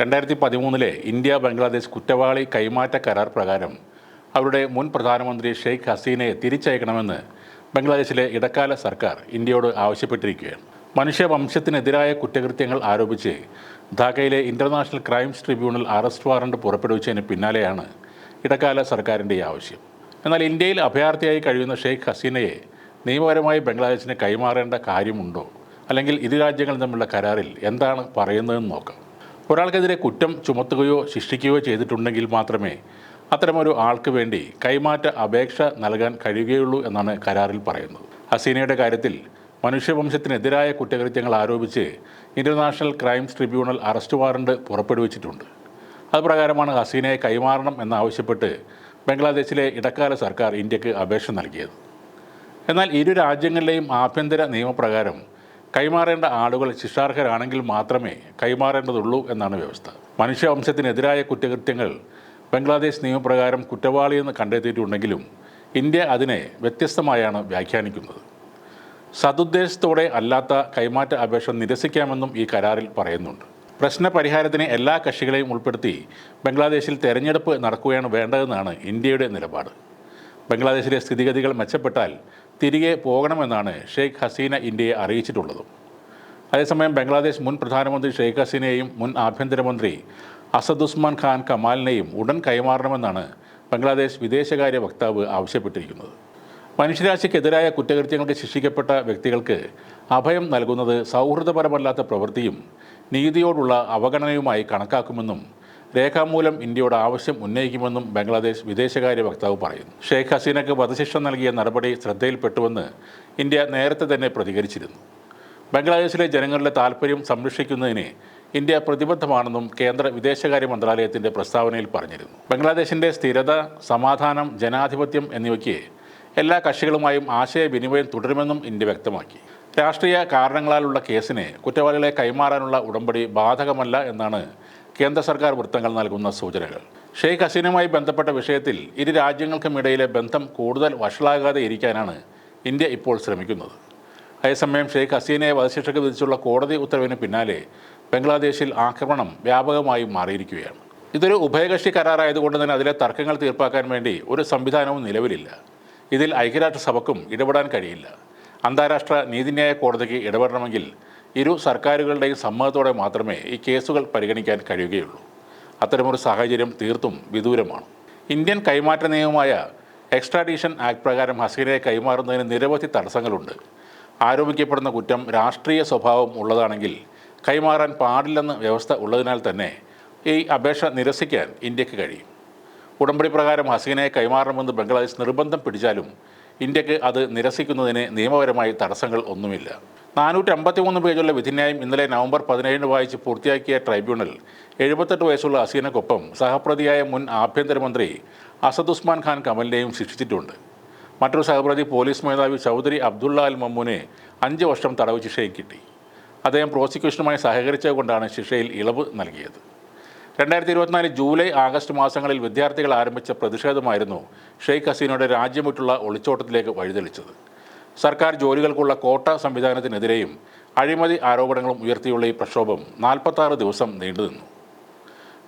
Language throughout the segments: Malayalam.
രണ്ടായിരത്തി പതിമൂന്നിലെ ഇന്ത്യ ബംഗ്ലാദേശ് കുറ്റവാളി കൈമാറ്റ കരാർ പ്രകാരം അവരുടെ മുൻ പ്രധാനമന്ത്രി ഷെയ്ഖ് ഹസീനയെ തിരിച്ചയക്കണമെന്ന് ബംഗ്ലാദേശിലെ ഇടക്കാല സർക്കാർ ഇന്ത്യയോട് ആവശ്യപ്പെട്ടിരിക്കുകയാണ്. മനുഷ്യവംശത്തിനെതിരായ കുറ്റകൃത്യങ്ങൾ ആരോപിച്ച് ധാക്കയിലെ international crimes tribunal arrest warrant പുറപ്പെടുവിച്ചതിന് പിന്നാലെയാണ് ഇടക്കാല സർക്കാരിന്റെ ഈ ആവശ്യം. എന്നാൽ ഇന്ത്യയിൽ അഭയാർത്ഥിയായി കഴിയുന്ന ഷെയ്ഖ് ഹസീനയെ നിയമപരമായി ബംഗ്ലാദേശിന് കൈമാറേണ്ട കാര്യമുണ്ടോ? അല്ലെങ്കിൽ ഇരു രാജ്യങ്ങളും തമ്മിലുള്ള കരാറിൽ എന്താണ് പറയുന്നതെന്ന് നോക്കാം. ഒരാൾക്കെതിരെ കുറ്റം ചുമത്തുകയോ ശിക്ഷിക്കുകയോ ചെയ്തിട്ടുണ്ടെങ്കിൽ മാത്രമേ അത്തരമൊരു ആൾക്ക് വേണ്ടി കൈമാറ്റ അപേക്ഷ നൽകാൻ കഴിയുകയുള്ളൂ എന്നാണ് കരാറിൽ പറയുന്നത്. ഹസീനയുടെ കാര്യത്തിൽ മനുഷ്യവംശത്തിനെതിരായ കുറ്റകൃത്യങ്ങൾ ആരോപിച്ച് international crimes tribunal arrest warrant പുറപ്പെടുവിച്ചിട്ടുണ്ട്. അതുപ്രകാരമാണ് ഹസീനയെ കൈമാറണം എന്നാവശ്യപ്പെട്ട് ബംഗ്ലാദേശിലെ ഇടക്കാല സർക്കാർ ഇന്ത്യയ്ക്ക് അപേക്ഷ നൽകിയത്. എന്നാൽ ഇരു രാജ്യങ്ങളിലെയും ആഭ്യന്തര നിയമപ്രകാരം കൈമാറേണ്ട ആളുകൾ ശിക്ഷാർഹരാണെങ്കിൽ മാത്രമേ കൈമാറേണ്ടതുള്ളൂ എന്നാണ് വ്യവസ്ഥ. മനുഷ്യവംശത്തിനെതിരായ കുറ്റകൃത്യങ്ങൾ ബംഗ്ലാദേശ് നിയമപ്രകാരം കുറ്റവാളിയെന്ന് കണ്ടെത്തിയിട്ടുണ്ടെങ്കിലും ഇന്ത്യ അതിനെ വ്യത്യസ്തമായാണ് വ്യാഖ്യാനിക്കുന്നത്. സതുദ്ദേശത്തോടെ അല്ലാത്ത കൈമാറ്റ അപേക്ഷ നിരസിക്കാമെന്നും ഈ കരാറിൽ പറയുന്നുണ്ട്. പ്രശ്ന പരിഹാരത്തിന് എല്ലാ കക്ഷികളെയും ഉൾപ്പെടുത്തി ബംഗ്ലാദേശിൽ തെരഞ്ഞെടുപ്പ് നടക്കുകയാണ് വേണ്ടതെന്നാണ് ഇന്ത്യയുടെ നിലപാട്. ബംഗ്ലാദേശിലെ സ്ഥിതിഗതികൾ മെച്ചപ്പെട്ടാൽ തിരികെ പോകണമെന്നാണ് ഷെയ്ഖ് ഹസീന ഇന്ത്യയെ അറിയിച്ചിട്ടുള്ളതും. അതേസമയം ബംഗ്ലാദേശ് മുൻ പ്രധാനമന്ത്രി ഷെയ്ഖ് ഹസീനയെയും മുൻ ആഭ്യന്തരമന്ത്രി അസദുസ്മാൻ ഖാൻ കമാലിനെയും ഉടൻ കൈമാറണമെന്നാണ് ബംഗ്ലാദേശ് വിദേശകാര്യ വക്താവ് ആവശ്യപ്പെട്ടിരിക്കുന്നത്. മനുഷ്യരാശിക്കെതിരായ കുറ്റകൃത്യങ്ങൾക്ക് ശിക്ഷിക്കപ്പെട്ട വ്യക്തികൾക്ക് അഭയം നൽകുന്നത് സൗഹൃദപരമല്ലാത്ത പ്രവൃത്തിയും നീതിയോടുള്ള അവഗണനയുമായി കണക്കാക്കുമെന്നും രേഖാമൂലം ഇന്ത്യയുടെ ആവശ്യം ഉന്നയിക്കുമെന്നും ബംഗ്ലാദേശ് വിദേശകാര്യ വക്താവ് പറയുന്നു. ഷെയ്ഖ് ഹസീനക്ക് വധശിക്ഷ നൽകിയ നടപടി ശ്രദ്ധയിൽപ്പെട്ടുവെന്ന് ഇന്ത്യ നേരത്തെ തന്നെ പ്രതികരിച്ചിരുന്നു. ബംഗ്ലാദേശിലെ ജനങ്ങളുടെ താൽപ്പര്യം സംരക്ഷിക്കുന്നതിന് ഇന്ത്യ പ്രതിബദ്ധമാണെന്നും കേന്ദ്ര വിദേശകാര്യ മന്ത്രാലയത്തിന്റെ പ്രസ്താവനയിൽ പറഞ്ഞിരുന്നു. ബംഗ്ലാദേശിന്റെ സ്ഥിരത സമാധാനം ജനാധിപത്യം എന്നിവയ്ക്ക് എല്ലാ കക്ഷികളുമായും ആശയവിനിമയം തുടരുമെന്നും ഇന്ത്യ വ്യക്തമാക്കി. രാഷ്ട്രീയ കാരണങ്ങളാലുള്ള കേസിനെ കുറ്റവാളികളെ കൈമാറാനുള്ള ഉടമ്പടി ബാധകമല്ല എന്നാണ് കേന്ദ്ര സർക്കാർ വൃത്തങ്ങൾ നൽകുന്ന സൂചനകൾ. ഷെയ്ഖ് ഹസീനുമായി ബന്ധപ്പെട്ട വിഷയത്തിൽ ഇരു രാജ്യങ്ങൾക്കുമിടയിലെ ബന്ധം കൂടുതൽ വഷളാകാതെ ഇരിക്കാനാണ് ഇന്ത്യ ഇപ്പോൾ ശ്രമിക്കുന്നത്. അതേസമയം ഷെയ്ഖ് ഹസീനയെ വധശിക്ഷയ്ക്ക് വിധിച്ചുള്ള കോടതി ഉത്തരവിന് പിന്നാലെ ബംഗ്ലാദേശിൽ ആക്രമണം വ്യാപകമായി മാറിയിരിക്കുകയാണ്. ഇതൊരു ഉഭയകക്ഷി കരാറായതുകൊണ്ട് തന്നെ അതിലെ തർക്കങ്ങൾ തീർപ്പാക്കാൻ വേണ്ടി ഒരു സംവിധാനവും നിലവിലില്ല. ഇതിൽ ഐക്യരാഷ്ട്രസഭയ്ക്കും ഇടപെടാൻ കഴിയില്ല. അന്താരാഷ്ട്ര നീതിന്യായ കോടതിക്ക് ഇടപെടണമെങ്കിൽ ഇരു സർക്കാരുകളുടെയും സമ്മതത്തോടെ മാത്രമേ ഈ കേസുകൾ പരിഗണിക്കാൻ കഴിയുകയുള്ളൂ. അത്തരമൊരു സാഹചര്യം തീർത്തും വിദൂരമാണ്. ഇന്ത്യൻ കൈമാറ്റ നിയമമായ എക്സ്ട്രാഡീഷൻ ആക്ട് പ്രകാരം ഹസീനയെ കൈമാറുന്നതിന് നിരവധി തടസ്സങ്ങളുണ്ട്. ആരോപിക്കപ്പെടുന്ന കുറ്റം രാഷ്ട്രീയ സ്വഭാവം ഉള്ളതാണെങ്കിൽ കൈമാറാൻ പാടില്ലെന്ന് വ്യവസ്ഥ ഉള്ളതിനാൽ തന്നെ ഈ അപേക്ഷ നിരസിക്കാൻ ഇന്ത്യയ്ക്ക് കഴിയും. ഉടമ്പടി പ്രകാരം ഹസീനയെ കൈമാറണമെന്ന് ബംഗ്ലാദേശ് നിർബന്ധം പിടിച്ചാലും ഇന്ത്യയ്ക്ക് അത് നിരസിക്കുന്നതിന് നിയമപരമായി തടസ്സങ്ങൾ ഒന്നുമില്ല. നാനൂറ്റി അമ്പത്തി മൂന്ന് പേജുള്ള വിധിന്യായം ഇന്നലെ നവംബർ പതിനേഴിന് വായിച്ച് പൂർത്തിയാക്കിയ ട്രൈബ്യൂണൽ എഴുപത്തെട്ട് വയസ്സുള്ള അസീനക്കൊപ്പം സഹപ്രതിയായ മുൻ ആഭ്യന്തരമന്ത്രി അസദുസ്മാൻ ഖാൻ കമലിനെയും ശിക്ഷിച്ചിട്ടുണ്ട്. മറ്റൊരു സഹപ്രതി പോലീസ് മേധാവി ചൗധരി അബ്ദുള്ള അൽ മമ്മൂനെ അഞ്ച് വർഷം തടവ് ശിക്ഷയും കിട്ടി. അദ്ദേഹം പ്രോസിക്യൂഷനുമായി സഹകരിച്ചതുകൊണ്ടാണ് ശിക്ഷയിൽ ഇളവ് നൽകിയത്. രണ്ടായിരത്തി ഇരുപത്തിനാല് ജൂലൈ ആഗസ്റ്റ് മാസങ്ങളിൽ വിദ്യാർത്ഥികൾ ആരംഭിച്ച പ്രതിഷേധമായിരുന്നു ഷെയ്ഖ് ഹസീനയുടെ രാജ്യമുറ്റുള്ള ഒളിച്ചോട്ടത്തിലേക്ക് വഴിതെളിച്ചത്. സർക്കാർ ജോലികൾക്കുള്ള കോട്ട സംവിധാനത്തിനെതിരെയും അഴിമതി ആരോപണങ്ങളും ഉയർത്തിയുള്ള ഈ പ്രക്ഷോഭം നാൽപ്പത്താറ് ദിവസം നീണ്ടുനിന്നു.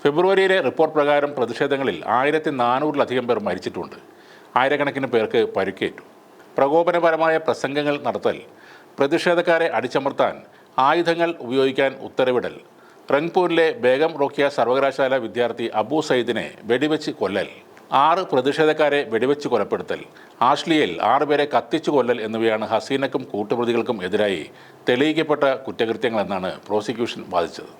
ഫെബ്രുവരിയിലെ റിപ്പോർട്ട് പ്രകാരം പ്രതിഷേധങ്ങളിൽ ആയിരത്തി നാനൂറിലധികം പേർ മരിച്ചിട്ടുണ്ട്. ആയിരക്കണക്കിന് പേർക്ക് പരുക്കേറ്റു. പ്രകോപനപരമായ പ്രസംഗങ്ങൾ നടത്തൽ പ്രതിഷേധക്കാരെ അടിച്ചമർത്താൻ ആയുധങ്ങൾ ഉപയോഗിക്കാൻ ഉത്തരവിടൽ റംഗ്പൂരിലെ ബേഗം റോക്കിയ സർവകലാശാല വിദ്യാർത്ഥി അബു സയ്യിദിനെ വെടിവെച്ച് കൊല്ലൽ. ആറ് പ്രതിഷേധക്കാരെ വെടിവെച്ച് കൊലപ്പെടുത്തൽ. ആഷ്ലിയയിൽ ആറുപേരെ കത്തിച്ചു കൊല്ലൽ എന്നിവയാണ് ഹസീനക്കും കൂട്ടുപ്രതികൾക്കും എതിരായി തെളിയിക്കപ്പെട്ട കുറ്റകൃത്യങ്ങളെന്നാണ് പ്രോസിക്യൂഷൻ വാദിച്ചത്.